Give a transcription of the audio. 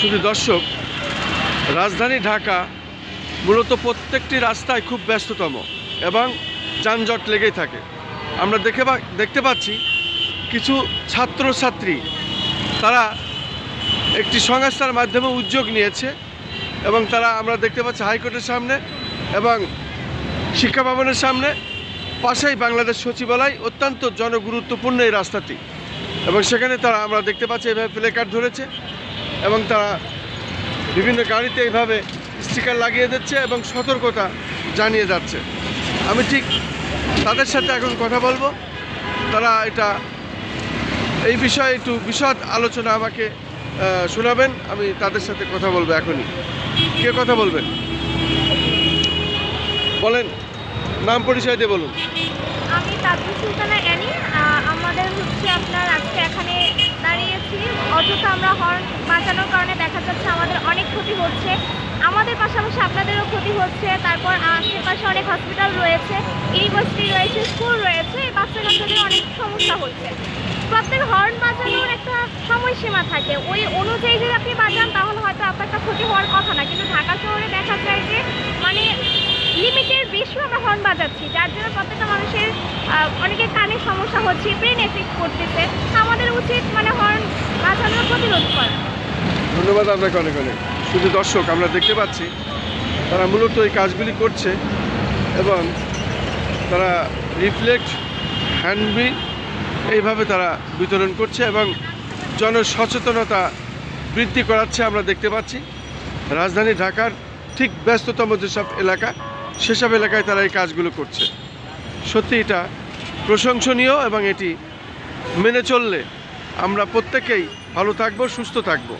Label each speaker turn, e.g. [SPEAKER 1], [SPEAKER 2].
[SPEAKER 1] শুধু দর্শক, রাজধানী ঢাকা মূলত প্রত্যেকটি রাস্তায় খুব ব্যস্ততম এবং যানজট লেগেই থাকে। আমরা দেখে দেখতে পাচ্ছি কিছু ছাত্রছাত্রী, তারা একটি সংস্থার মাধ্যমে উদ্যোগ নিয়েছে এবং তারা আমরা দেখতে পাচ্ছি হাইকোর্টের সামনে এবং শিক্ষা ভবনের সামনে। পাশেই বাংলাদেশ সচিবালয়, অত্যন্ত জনগুরুত্বপূর্ণ এই রাস্তাটি। এবং সেখানে তারা আমরা দেখতে পাচ্ছি এভাবে প্লে কার্ড ধরেছে। এবং তারা বিভিন্ন গাড়িতে এইভাবে স্টিকার লাগিয়ে দিচ্ছে এবং সতর্কতা জানিয়ে যাচ্ছে। আমি ঠিক তাদের সাথে এখন কথা বলব। তারা এটা, এই বিষয়ে একটু বিশদ আলোচনা আমাকে শোনাবেন। আমি তাদের সাথে কথা বলব এখনই। কে কথা বলবেন? বলেন, নাম পরিচয় দিয়ে বলুন।
[SPEAKER 2] আমি তাজুল সুলতানা অ্যানি আমাদের হচ্ছে আপনার আজকে এখানে দাঁড়িয়েছি আমরা হর্ন বাঁচানোর কারণে দেখা যাচ্ছে আমাদের অনেক ক্ষতি হচ্ছে। আমাদের পাশাপাশি আপনাদেরও ক্ষতি হচ্ছে। তারপর আশেপাশে অনেক হসপিটাল রয়েছে ইউনিভার্সিটি রয়েছে স্কুল রয়েছে। বাচ্চা কাচ্চাদের অনেক সমস্যা হচ্ছে। প্রত্যেক হর্ন বাজানোর একটা সময়সীমা থাকে। ওই অনুযায়ী যদি আপনি বাজান, তাহলে হয়তো আপনার একটা ক্ষতি হওয়ার কথা না। কিন্তু ঢাকা শহরে দেখা যায় যে মানে লিমিটের বেশিও আমরা হর্ন বাজাচ্ছি। যার জন্য প্রত্যেকটা মানুষের অনেকের কানে সমস্যা হচ্ছে ব্রেন এফেক্ট করতেছে। আমাদের উচিত মানে হর্ন
[SPEAKER 1] ধন্যবাদ আপনাকে অনেক অনেক। শুধু দর্শক, আমরা দেখতে পাচ্ছি, তারা মূলত এই কাজগুলি করছে এবং তারা রিফ্লেক্ট হ্যান্ডবিল এইভাবে তারা বিতরণ করছে এবং জনসচেতনতা বৃদ্ধি করাচ্ছে আমরা দেখতে পাচ্ছি। রাজধানী ঢাকার ঠিক ব্যস্ততম যেসব এলাকা, সেসব এলাকায় তারা এই কাজগুলো করছে। সত্যি এটা প্রশংসনীয় এবং এটি মেনে চললে আমরা প্রত্যেকেই ভালো থাকব সুস্থ থাকব।